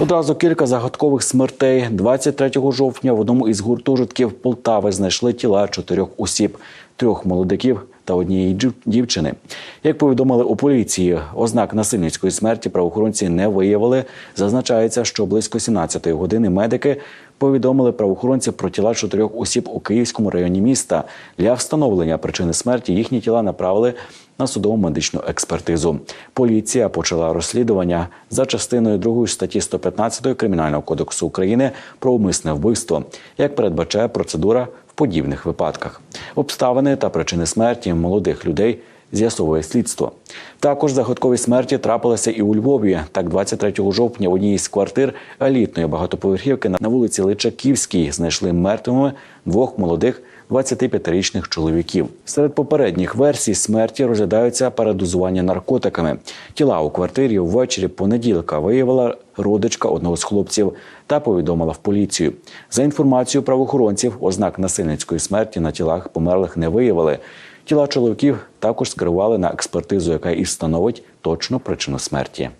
Одразу кілька загадкових смертей. 23 жовтня в одному із гуртожитків Полтави знайшли тіла чотирьох осіб, трьох молодиків та однієї дівчини. Як повідомили у поліції, ознак насильницької смерті правоохоронці не виявили. Зазначається, що близько 17-ї години медики повідомили правоохоронців про тіла чотирьох осіб у Київському районі міста. Для встановлення причини смерті їхні тіла направили на судово медичну експертизу. Поліція почала розслідування за частиною 2 статті 115 Кримінального кодексу України про умисне вбивство, як передбачає процедура в подібних випадках. Обставини та причини смерті молодих людей. З'ясовує слідство. Також загадкові смерті трапилися і у Львові. Так, 23 жовтня в одній із квартир елітної багатоповерхівки на вулиці Личаківській знайшли мертвими двох молодих 25-річних чоловіків. Серед попередніх версій смерті розглядаються передозування наркотиками. Тіла у квартирі ввечері понеділка виявила родичка одного з хлопців та повідомила в поліцію. За інформацією правоохоронців, ознак насильницької смерті на тілах померлих не виявили. Тіла чоловіків також скерували на експертизу, яка і становить точну причину смерті.